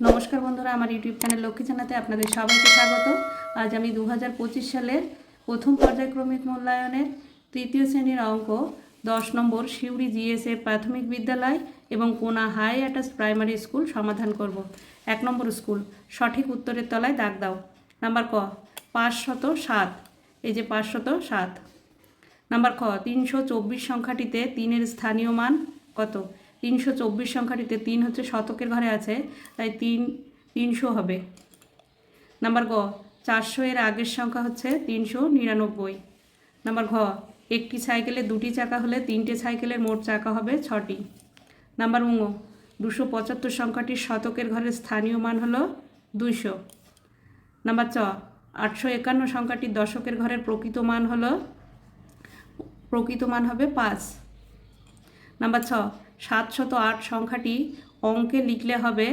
নমস্কার বন্ধুরা, আমার ইউটিউব চ্যানেল লক্ষ্মী জানাতে আপনাদের সবাইকে স্বাগত। আজ আমি দু হাজার পঁচিশ সালের প্রথম পর্যায়ক্রমিক মূল্যায়নের তৃতীয় শ্রেণির অঙ্ক, দশ নম্বর সিউড়ি জিএসএ প্রাথমিক বিদ্যালয় এবং কোনা হাই অ্যাটাচ প্রাইমারি স্কুল সমাধান করব। এক নম্বর স্কুল, সঠিক উত্তরের তলায় দাগ দাও। নাম্বার ক, পাঁচশত সাত, এই যে পাঁচশত সাত। নাম্বার খ, তিনশো চব্বিশ সংখ্যাটিতে তিনের স্থানীয় মান কত? তিনশো চব্বিশ সংখ্যাটিতে তিন হচ্ছে শতকের ঘরে আছে, তাই তিন, তিনশো হবে। নাম্বার গ, চারশো এর আগের সংখ্যা হচ্ছে তিনশো নিরানব্বই। নাম্বার ঘ, একটি সাইকেলে দুটি চাকা হলে তিনটে সাইকেলের মোট চাকা হবে ছটি। নাম্বার উঙ দুশো পঁচাত্তর সংখ্যাটির শতকের ঘরের স্থানীয় মান হলো দুইশো। নাম্বার চ, আটশো একান্ন সংখ্যাটির দশকের ঘরের প্রকৃত মান হলো, প্রকৃত মান হবে পাঁচ। নাম্বার ছ সাতশত আট সংখ্যাটি অঙ্কে লিখলে হবে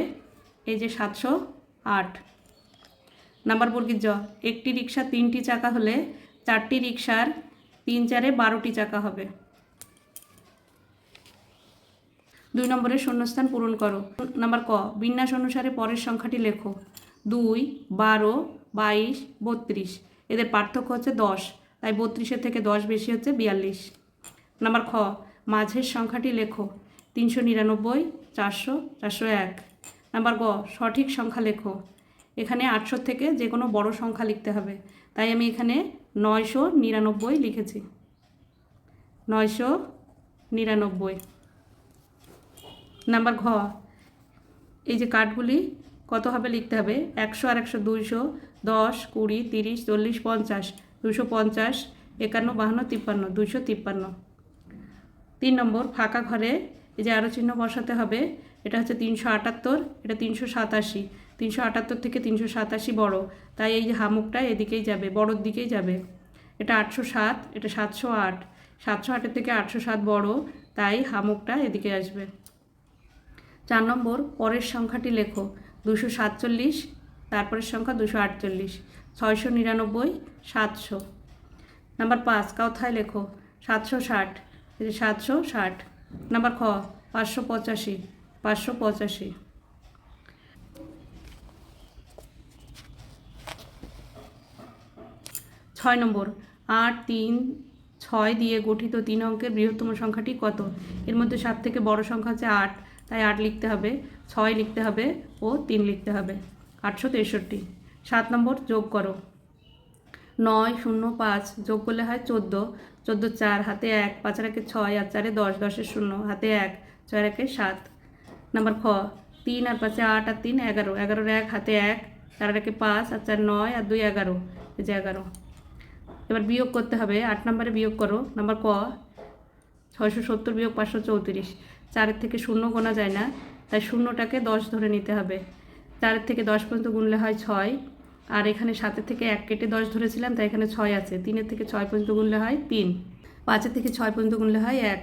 এই যে সাতশো আট। নাম্বার বর্গীর জ, একটি রিক্সা তিনটি চাকা হলে চারটি রিক্সার তিন চারে বারোটি চাকা হবে। দুই নম্বরের শূন্যস্থান পূরণ করো। নাম্বার ক, বিন্যাস অনুসারে পরের সংখ্যাটি লেখো। দুই, বারো, বাইশ, বত্রিশ। এদের পার্থক্য হচ্ছে দশ। তাই বত্রিশের থেকে দশ বেশি হচ্ছে বিয়াল্লিশ। নাম্বার খ, মাঝের সংখ্যাটি লেখো। তিনশো নিরানব্বই, চারশো চারশো এক। নাম্বার গ, সঠিক সংখ্যা লেখো। এখানে আটশো থেকে যে কোনো বড় সংখ্যা লিখতে হবে। তাই আমি এখানে নয়শো নিরানব্বই লিখেছি। নয়শো নিরানব্বই। নাম্বার ঘ, এই যে কার্ডগুলি কত হবে লিখতে হবে? একশো আর একশো দুইশো, দশ, কুড়ি, তিরিশ, চল্লিশ, পঞ্চাশ দুশো পঞ্চাশ, একান্ন, বাহান্ন, তিপ্পান্ন দুশো তিপ্পান্ন। তিন নম্বর, ফাঁকা ঘরে এই যে আরও চিহ্ন বসাতে হবে, এটা হচ্ছে তিনশো আটাত্তর, এটা তিনশো সাতাশি। তিনশো আটাত্তর থেকে তিনশো সাতাশি বড়ো। তাই এই যে হামুকটা এদিকেই যাবে, বড়োর দিকেই যাবে। এটা আটশো সাত, এটা সাতশো আট। সাতশো আটের থেকে আটশো সাত বড়ো, তাই হামুকটা এদিকে আসবে। চার নম্বর, পরের সংখ্যাটি লেখো। দুশো সাতচল্লিশ, তারপরের সংখ্যা দুশো আটচল্লিশ। ছয়শো নিরানব্বই, সাতশো। নাম্বার পাঁচ কোথায় লেখো। সাতশো ষাট সাতশো ষাট। নাম্বার খ, পাঁচশো পঁচাশি পাঁচশো পঁচাশি। ছয় নম্বর, আট, তিন, ছয় দিয়ে গঠিত তিন অঙ্কের বৃহত্তম সংখ্যাটি কত? এর মধ্যে সব থেকে বড় সংখ্যা হচ্ছে আট, তাই আট লিখতে হবে, ছয় লিখতে হবে ও তিন লিখতে হবে। আটশো তেষট্টি। সাত নম্বর যোগ করো। নয়, শূন্য, পাঁচ যোগ করলে হয় চোদ্দ। চোদ্দ, চার, হাতে এক, পাঁচ, একে ছয়, আর চারে দশ দশের শূন্য, হাতে এক, ছয়, একে সাত। নাম্বার খ, তিন আর পাঁচে আট আর তিন এগারো। এগারোর এক, হাতে এক চার একে পাঁচ, আর চার নয়, আর দুই এগারো। এই যে এগারো। এবার বিয়োগ করতে হবে। আট নম্বরে বিয়োগ করো। নাম্বার ক, ছয়শো সত্তর বিয়োগ পাঁচশো চৌত্রিশ। চারের থেকে শূন্য গোনা যায় না, তাই শূন্যটাকে দশ ধরে নিতে হবে। চারের থেকে দশ পর্যন্ত গুনলে হয় ছয়। আর এখানে সাতের থেকে এক কেটে দশ ধরেছিলাম, তাই এখানে ছয় আছে। তিনের থেকে ছয় পর্যন্ত গুনলে হয় তিন। পাঁচের থেকে ছয় পর্যন্ত গুনলে হয় এক।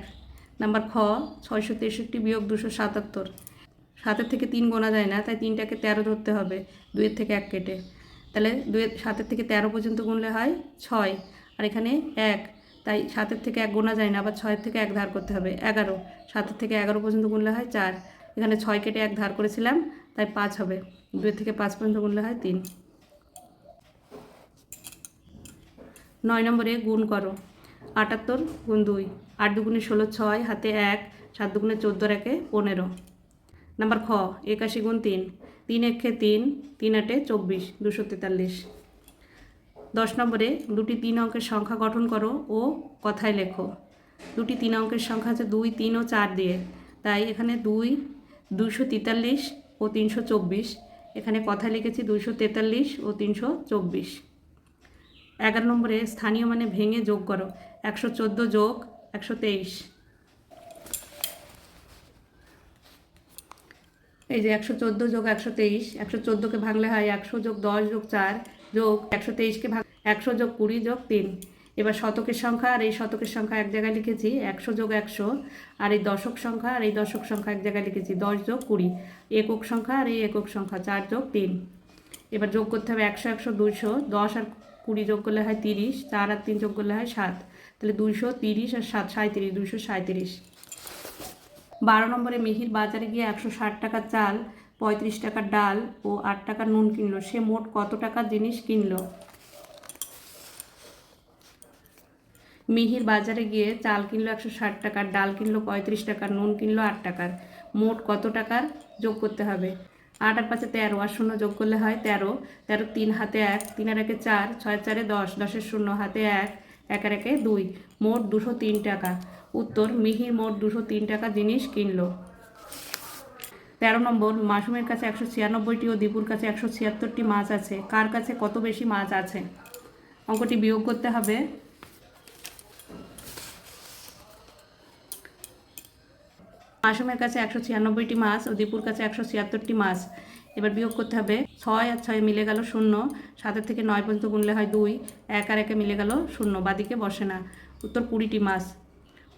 নাম্বার খ, ছয়শো তেষট্টি বিয়োগ দুশো সাতাত্তর। সাতের থেকে তিন গোনা যায় না, তাই তিনটাকে তেরো ধরতে হবে, দুইয়ের থেকে এক কেটে। তাহলে দুয়ের সাতের থেকে তেরো পর্যন্ত গুনলে হয় ছয়। আর এখানে এক, তাই সাতের থেকে এক গোনা যায় না, আবার ছয়ের থেকে এক ধার করতে হবে, এগারো। সাতের থেকে এগারো পর্যন্ত গুনলে হয় চার। এখানে ছয় কেটে এক ধার করেছিলাম, তাই পাঁচ হবে। দুই থেকে পাঁচ পর্যন্ত গুনলে হয় তিন। নয় নম্বরে গুণ করো। আটাত্তর গুণ দুই, আট দুগুণে ষোলো ছয়, হাতে এক, সাত দুগুণে চোদ্দ একে পনেরো। নাম্বার খ, একাশি গুণ তিন তিন একে তিন তিন আটে চব্বিশ, দুশো তেতাল্লিশ। দশ নম্বরে দুটি তিন অঙ্কের সংখ্যা গঠন করো ও কথায় লেখো। দুটি তিন অঙ্কের সংখ্যা আছে দুই, তিন ও চার দিয়ে। তাই এখানে দুই, দুশো তেতাল্লিশ ও তিনশো চব্বিশ। এখানে কথা লিখেছি দুশো তেতাল্লিশ ও তিনশো চব্বিশ। এগারো নম্বরে স্থানীয় মানে ভেঙে যোগ করো। একশো চোদ্দ যোগ একশো তেইশ। এই যে একশো চোদ্দ যোগ একশো তেইশ, একশো চোদ্দোকে ভাঙলে হয় একশো যোগ দশ যোগ চার যোগ একশো তেইশকে ভাগ একশো যোগ কুড়ি যোগ তিন। এবার শতকের সংখ্যা আর এই শতকের সংখ্যা এক জায়গায় লিখেছি, একশো যোগ একশো, আর এই দশক সংখ্যা আর এই দশক সংখ্যা এক জায়গায় লিখেছি, দশ যোগ কুড়ি। একক সংখ্যা আর এই একক সংখ্যা, চার যোগ তিন। এবার যোগ করতে হবে একশো একশো, দুইশো, দশ আর কুড়ি যোগ করলে হয় তিরিশ, চার আর তিন যোগ করলে হয় সাত। তাহলে দুইশো তিরিশ আর সাত সাঁত্রিশ দুইশো সাঁত্রিশ বারো নম্বরে মিহির বাজারে গিয়ে একশো ষাট টাকা চাল, পঁয়ত্রিশ টাকার ডাল ও আট টাকার নুন কিনলো। সে মোট কত টাকার জিনিস কিনলো? মিহির বাজারে গিয়ে চাল কিনলো একশো ষাট টাকার ডাল কিনলো পঁয়ত্রিশ টাকার নুন কিনলো আট টাকার। মোট কত টাকার যোগ করতে হবে? আট আর পাঁচে তেরো আর শূন্য যোগ করলে হয় তেরো। তেরো তিন হাতে এক, তিন আর একে চার, ছয় চারে দশ, দশের শূন্য হাতে এক এক আর একে দুই। মোট দুশো তিন টাকা। উত্তর মিহির মোট দুশো তিন টাকা জিনিস কিনলো। তেরো নম্বর, মাসুমের কাছে একশো ছিয়ানব্বইটি ও দীপুর কাছে একশো ছিয়াত্তরটি মাছ আছে। কার কাছে কত বেশি মাছ আছে? অঙ্কটি বিয়োগ করতে হবে। মাসুমের কাছে একশো ছিয়ানব্বইটি মাছ ও দীপুর কাছে একশো ছিয়াত্তরটি মাছ। এবার বিয়োগ করতে হবে ছয় আর ছয় মিলে গেল শূন্য। সাতের থেকে নয় পর্যন্ত গুনলে হয় দুই। এক আর একে মিলে গেল শূন্য। বাদিকে বসে না। উত্তর কুড়িটি মাছ।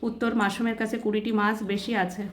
উত্তর মাসুমের কাছে কুড়িটি মাছ বেশি আছে।